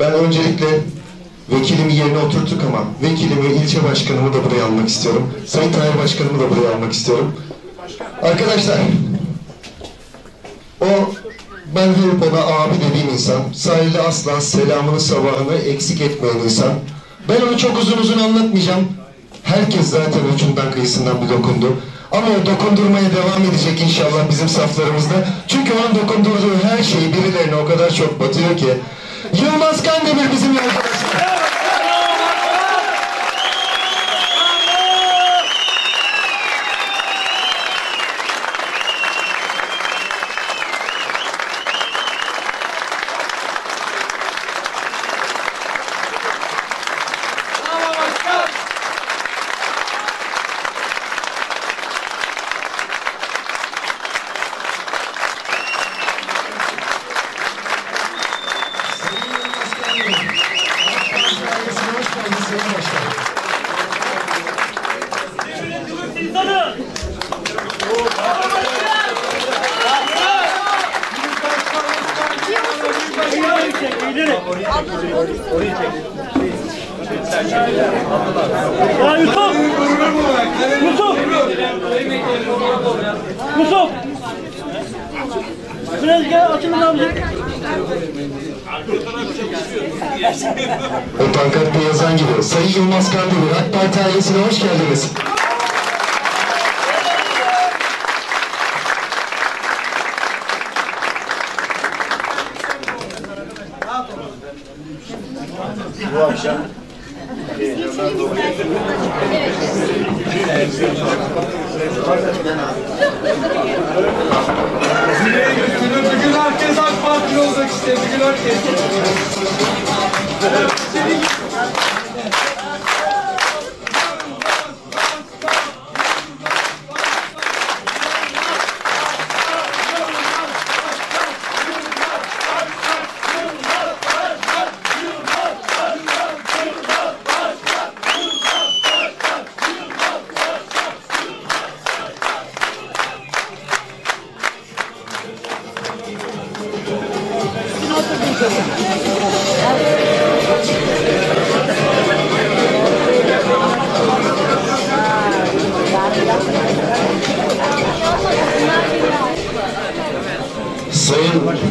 Ben öncelikle vekilimi yerine oturttuk ama vekilimi, ilçe başkanımı da buraya almak istiyorum. Sayın Tahir Başkanımı da buraya almak istiyorum. Arkadaşlar, o ben hep ona abi dediğim insan, sahilde asla selamını sabahını eksik etmeyen insan. Ben onu çok uzun uzun anlatmayacağım. Herkes zaten ucundan kıyısından bir dokundu. Ama o dokundurmaya devam edecek inşallah bizim saflarımızda. Çünkü onun dokundurduğu her şey birilerine o kadar çok batıyor ki. Yılmaz Kandemir bizim arkadaşlar. Biraz gel abicim. O pankartta yazan gibi. Sayın Yılmaz Kandemir, AK Parti ailesine hoş geldiniz. Bugün herkes AK Partili olacak işte. Bugün herkes. Sayın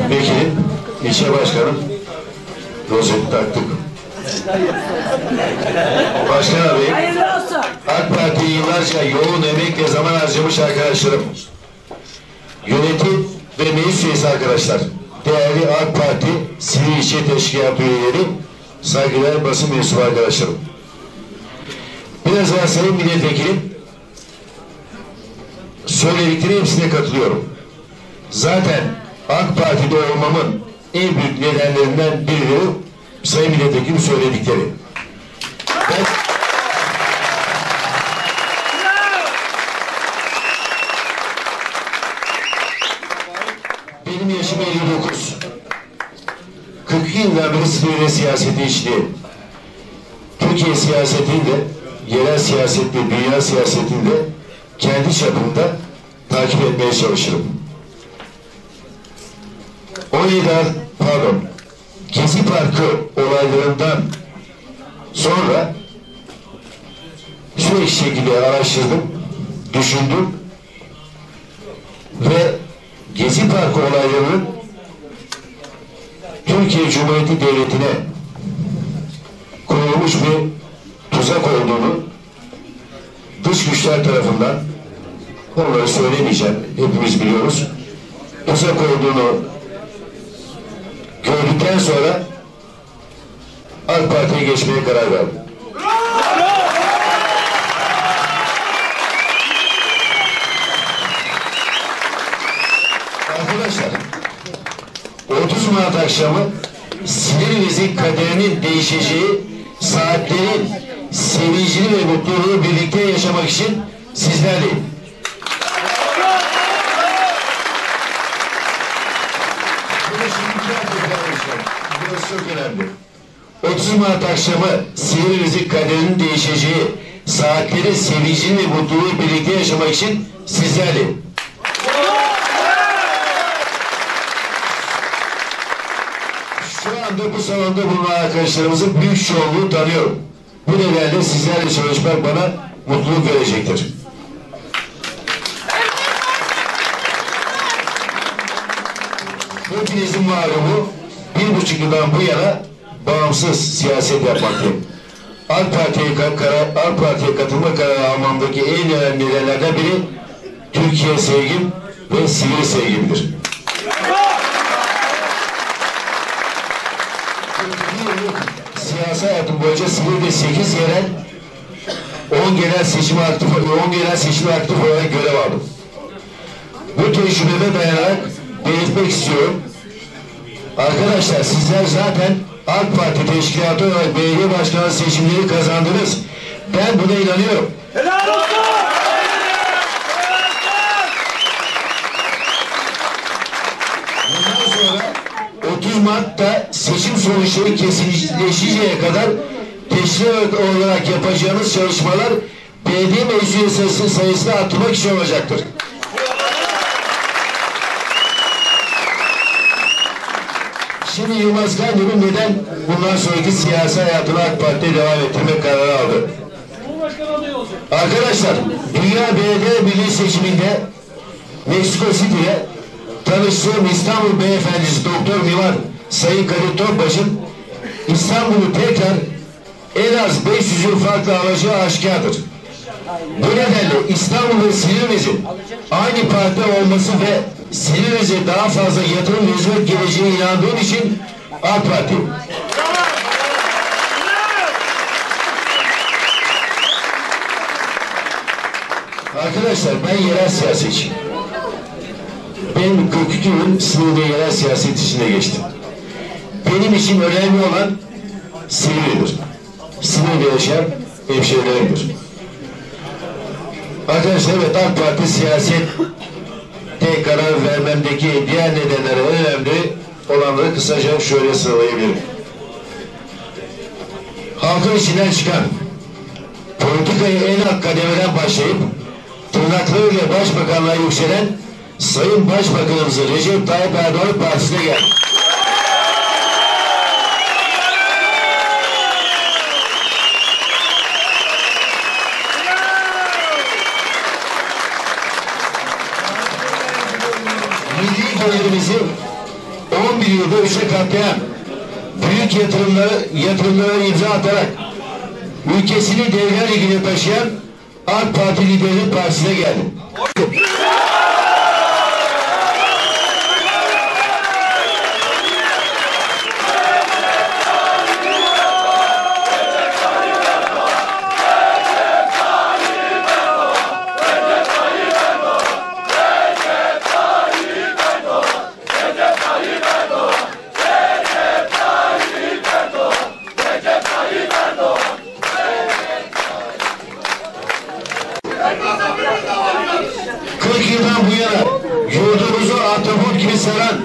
Vekilim, ilçe başkanım, rozet taktık. Başkan abi, AK Parti yıllarca yoğun emek ve zaman harcamış arkadaşlarım. Yönetim ve meclis üyesi arkadaşlar. Değerli AK Parti Sivil İlçe Teşkilatı üyeleri, saygıdeğer basın mensubu arkadaşlarım. Biraz daha sayın milletvekilim, söyledikleri hepsine katılıyorum. Zaten AK Parti'de olmamın en büyük nedenlerinden biri Sayın Milletvekili söyledikleri. Ben... 42 yıldan beri sivil siyaseti işliyorum. Türkiye siyasetinde, yerel siyasette, dünya siyasetinde kendi çapımda takip etmeye çalışırım. 17 pardon Gezi Parkı olaylarından sonra sürekli şekilde araştırdım, düşündüm ve Gezi Parkı olaylarının Türkiye Cumhuriyeti Devleti'ne kurulmuş bir tuzak olduğunu dış güçler tarafından onları söylemeyeceğim, hepimiz biliyoruz. Tuzak olduğunu gördükten sonra AK Parti'ye geçmeye karar verdim. 30 Mart akşamı Silivri'nin kaderinin değişeceği saatlerin sevincini ve mutluluğu birlikte yaşamak için sizlerleyim. Çok önemli. 30 Mart akşamı Silivri'nin kaderinin değişeceği saatleri sevincini ve mutluluğu birlikte yaşamak için sizlerleyim. Şu an anda bu salonda bulunan arkadaşlarımızın büyük çoğunluğu tanıyorum. Bu nedenle sizlerle çalışmak bana mutluluk verecektir. Hepinizin malumu bir buçuk yıldan bu yana bağımsız siyaset yapmaktayım. AK Parti'ye AK Parti'ye katılma kararı almamdaki en önemli nedenlerden biri Türkiye sevgim ve sivil sevgimdir. Siyasi hayatım boyunca Silivri'de 8 yerel 10 genel seçim aktif 10 genel seçim aktif olarak görev aldım. Bu tecrübeme dayanarak belirtmek istiyorum. Arkadaşlar sizler zaten AK Parti teşkilatı olarak belediye başkanı seçimleri kazandınız. Ben buna inanıyorum. Helal olsun. Bundan sonra 30 Mart'ta seçim sonuçları kesinleşinceye kadar teşkil olarak yapacağımız çalışmalar belediye meclis sayısı sayısını arttırmak için olacaktır. Şimdi Yılmaz Kandemir neden bundan sonraki siyasi hayatını AK Parti'ye devam ettirmek kararı aldı? Arkadaşlar, Dünya Belediye Birliği seçiminde Meksiko City'de tanıştığım İstanbul Beyefendisi Doktor Mimar Sayın Kadir Topbaş'ın İstanbul'u tekrar en az 500 yıl farklı alacağı aşikardır. Bu nedenle İstanbul ve Silivri'nin aynı parti olması ve Silivri'ye daha fazla yatırım hizmet geleceğine inandığım için AK Parti. Arkadaşlar ben yerel siyasetçiyim. Ben 42 yıl Silivri yerel siyaset içinde geçtim. Benim için önemli olan Silivri'dir. Silivri'de yaşayan hemşehrilerimdir. Arkadaşlar evet AK Parti siyasette karar vermemdeki diğer nedenlere en önemli olanları kısaca şöyle sıralayabilirim. Halkın içinden çıkan politikayı en alt kademeden başlayıp tırnaklarıyla başbakanlığa yükselen Sayın Başbakanımızı Recep Tayyip Erdoğan partisine geldi. Milli gelirimizi 11 yılda üçe katlayan büyük yatırımları, yatırımlara imza atarak ülkesini devler ligine taşıyan AK Parti liderinin partisine geldi. Sarah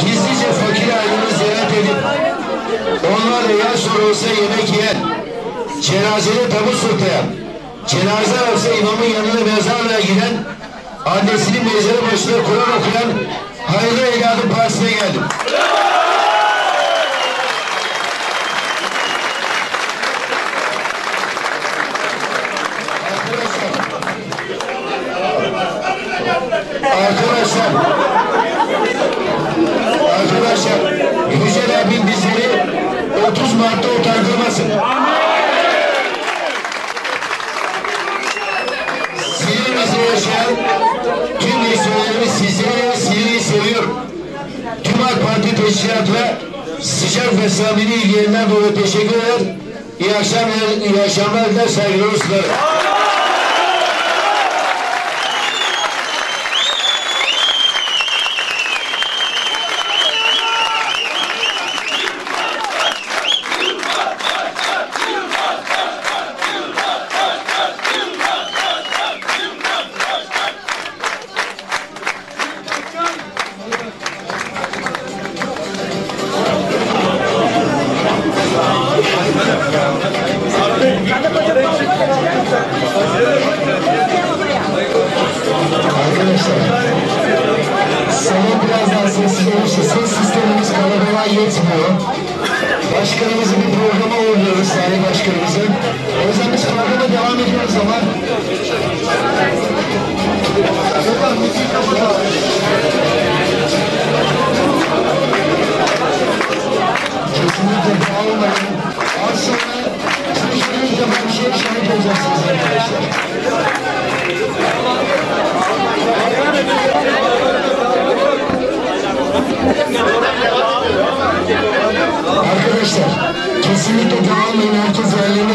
Gizlice fakir aileni ziyaret edip onlarla yaş sonra olsa yemek yiyen, cenazede tabut sırtlayan, cenaze arası imamın yanına mezarlığa giden, annesinin mezarı başında Kur'an okuyan hayırlı evladım partisine geldim. Parti teşkilatına sıcak ve samimi ilgilerinden dolayı teşekkür eder. İyi akşamlar, iyi akşamlar saygılarımı sunarım. Arkadaşlar, salon biraz daha sessiz olursa ses sistemimiz kalabalığa yetmiyor. Başkanımızı bir programa uğurluyoruz, Salih Başkanımızı. O yüzden biz programa devam ediyoruz ama... Gökhan, müziği kapat